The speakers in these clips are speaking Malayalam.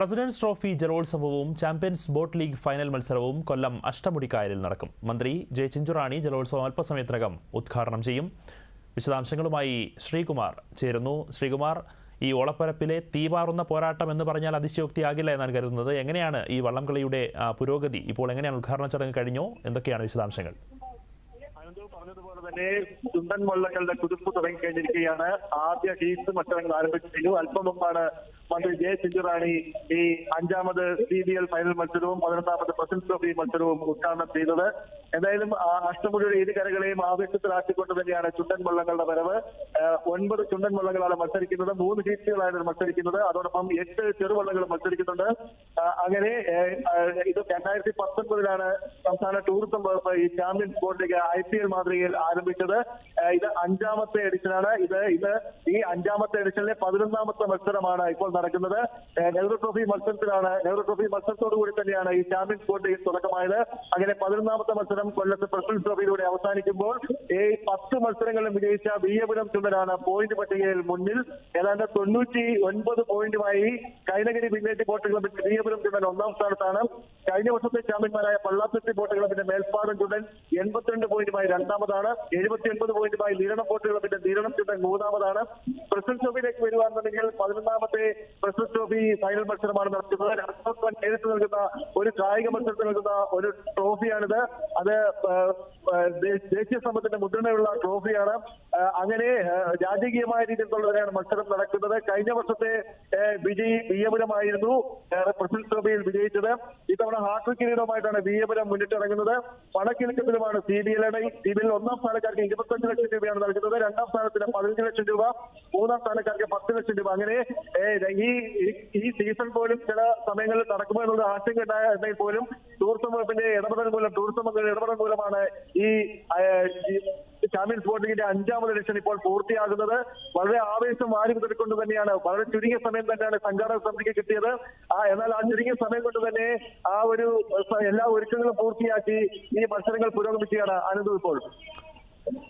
പ്രസിഡന്റ്സ് ട്രോഫി ജലോത്സവവും ചാമ്പ്യൻസ് ബോട്ട് ലീഗ് ഫൈനൽ മത്സരവും കൊല്ലം അഷ്ടമുടിക്കായലിൽ നടക്കും. മന്ത്രി ജെ ചിഞ്ചുറാണി ജലോത്സവം അല്പസമയത്തിനകം ഉദ്ഘാടനം ചെയ്യും. വിശദാംശങ്ങളുമായി ശ്രീകുമാർ ചേരുന്നു. ശ്രീകുമാർ ഈ ഓളപ്പരപ്പിലെ തീപാറുന്ന പോരാട്ടം എന്ന് പറഞ്ഞാൽ അതിശയോക്തിയാകില്ല എന്നാണ് കരുതുന്നത്. എങ്ങനെയാണ് ഈ വള്ളംകളിയുടെ പുരോഗതി? ഇപ്പോൾ എങ്ങനെയാണ് ഉദ്ഘാടന ചടങ്ങ് കഴിഞ്ഞോ? എന്തൊക്കെയാണ് വിശദാംശങ്ങൾ? പറഞ്ഞതുപോലെ തന്നെ ചുണ്ടൻ വള്ളങ്ങളുടെ കുതിപ്പ് തുടങ്ങിക്കഴിഞ്ഞിരിക്കുകയാണ്. ആദ്യ ഹീറ്റ് മത്സരങ്ങൾ ആരംഭിച്ചു അല്പം മുമ്പാണ് മന്ത്രി ജെ ചിഞ്ചുറാണി ഈ അഞ്ചാമത് സി ബി എൽ ഫൈനൽ മത്സരവും പതിനെട്ടാമത് പ്രസിഡന്റ് ട്രോഫി മത്സരവും ഉദ്ഘാടനം ചെയ്തത്. എന്തായാലും അഷ്ടമുടിയുടെ ഇരു കരകളെയും ആവേശത്തിലാക്കിക്കൊണ്ട് തന്നെയാണ് ചുണ്ടൻ വള്ളങ്ങളുടെ വരവ്. ഒൻപത് ചുണ്ടൻ വള്ളങ്ങളാണ് മത്സരിക്കുന്നത്. മൂന്ന് ഹീറ്റുകളാണ് മത്സരിക്കുന്നത്. അതോടൊപ്പം എട്ട് ചെറുവള്ളങ്ങൾ മത്സരിക്കുന്നുണ്ട്. അങ്ങനെ ഇത് രണ്ടായിരത്തി പത്തൊൻപതിലാണ് സംസ്ഥാന ടൂറിസം വകുപ്പ് ഈ ചാമ്പ്യൻസ് ബോർഡിലേക്ക് ഐ പി എൽ മാതൃകയിൽ ആരംഭിച്ചത്. ഇത് അഞ്ചാമത്തെ എഡിഷനാണ് ഇത് ഇത് ഈ അഞ്ചാമത്തെ എഡിഷനിലെ പതിനൊന്നാമത്തെ മത്സരമാണ് ഇപ്പോൾ നടക്കുന്നത്. നെഹ്റു ട്രോഫി മത്സരത്തിലാണ്. നെഹ്റു ട്രോഫി മത്സരത്തോടു കൂടി തന്നെയാണ് ഈ ചാമ്പ്യൻസ് ലീഗ് തുടക്കമായത്. അങ്ങനെ പതിനൊന്നാമത്തെ മത്സരം കൊല്ലത്ത് പ്രസിഡന്റ് ട്രോഫിയിലൂടെ അവസാനിക്കുമ്പോൾ ഈ പത്ത് മത്സരങ്ങളിലും വിജയിച്ച വിയപുരം ചുണ്ടനാണ് പോയിന്റ് പട്ടികയിൽ മുന്നിൽ. ഏതാണ്ട് തൊണ്ണൂറ്റി ഒൻപത് പോയിന്റുമായി കൈനഗിരി വില്ലേജ് ബോട്ട് ക്ലബിൽ വിയപുരം ചുണ്ടൻ ഒന്നാം സ്ഥാനത്താണ്. കഴിഞ്ഞ വർഷത്തെ ചാമ്പ്യന്മാരായ പള്ളാത്തുരുത്തി ബോട്ട് ക്ലബിന്റെ മേൽപ്പാടം ചുണ്ടൻ എൺപത്തിരണ്ട് പോയിന്റുമായി രണ്ടാമതാണ്. എഴുപത്തി ഒൻപത് പോയിന്റുമായി നീരണം ബോട്ട് ക്ലബിന്റെ നീരണം ചുണ്ടൻ മൂന്നാമതാണ്. പ്രസിഡന്റ് ട്രോഫിയിലേക്ക് വരുവാണെന്നുണ്ടെങ്കിൽ പതിനൊന്നാമത്തെ ട്രോഫി ഫൈനൽ മത്സരമാണ് നടത്തുന്നത് രാഷ്ട്രപതി നേരിട്ട് നൽകുന്ന ഒരു കായിക മത്സരത്തിൽ നൽകുന്ന ഒരു ട്രോഫിയാണിത്. അത് ദേശീയ സമ്പത്തിന്റെ മുദ്രണയുള്ള ട്രോഫിയാണ്. അങ്ങനെ രാജകീയമായ രാജകീയമായ രീതിയിലുള്ളവരാണ് മത്സരം നടക്കുന്നത്. കഴിഞ്ഞ വർഷത്തെ വിജയി വിയപുരമായിരുന്നു പ്രസിഡന്റ് ട്രോഫിയിൽ വിജയിച്ചത്. ഇത്തവണ ഹാട്രിക് കിരീടവുമായിട്ടാണ് വിയപുരം മുന്നിട്ടിറങ്ങുന്നത്. പണക്കിലുക്കത്തിലുമാണ് C B L C B L ഒന്നാം സ്ഥാനക്കാർക്ക് ഇരുപത്തഞ്ച് ലക്ഷം രൂപയാണ് നൽകുന്നത്. രണ്ടാം സ്ഥാനത്തിന് പതിനഞ്ച് ലക്ഷം രൂപ മൂന്നാം സ്ഥാനക്കാർക്ക് പത്ത് ലക്ഷം രൂപ. അങ്ങനെ ഈ ഈ- സീസൺ പോലും ചില സമയങ്ങളിൽ നടക്കുമോ എന്നുള്ള ആശങ്ക ഉണ്ടായിരുന്നെങ്കിൽ പോലും ടൂറിസം വകുപ്പിന്റെ ഇടപെടൽ മൂലം ടൂറിസം വകുപ്പിന്റെ ഇടപെടൽ മൂലമാണ് ഈ ചാമ്പ്യൻസ് ലീഗിന്റെ അഞ്ചാമത് എഡിഷൻ ഇപ്പോൾ പൂർത്തിയാകുന്നത്. വളരെ ആവേശം വാരി കൊണ്ട് തന്നെയാണ് വളരെ ചുരുങ്ങിയ സമയം തന്നെയാണ് സംഘാടക സമിതിക്ക് കിട്ടിയത്. ആ എന്നാൽ ആ ചുരുങ്ങിയ സമയം കൊണ്ട് തന്നെ ആ ഒരു എല്ലാ ഒരുക്കങ്ങളും പൂർത്തിയാക്കി ഈ മത്സരങ്ങൾ പുരോഗമിക്കുകയാണ് അനന്തു ഇപ്പോൾ.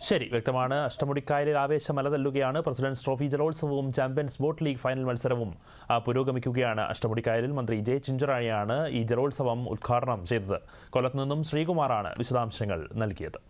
ശരി വ്യക്തമാണ്. അഷ്ടമുടിക്കായലിൽ ആവേശം അലതല്ലുകയാണ് പ്രസിഡന്റ്സ് ട്രോഫി ജലോത്സവവും ചാമ്പ്യൻസ് ബോട്ട് ലീഗ് ഫൈനൽ മത്സരവും പുരോഗമിക്കുകയാണ്. അഷ്ടമുടിക്കായലിൽ മന്ത്രി ജെ ചിഞ്ചുറാണിയാണ് ഈ ജലോത്സവം ഉദ്ഘാടനം ചെയ്തത്. കൊല്ലത്ത് നിന്നും ശ്രീകുമാറാണ് വിശദാംശങ്ങൾ നൽകിയത്.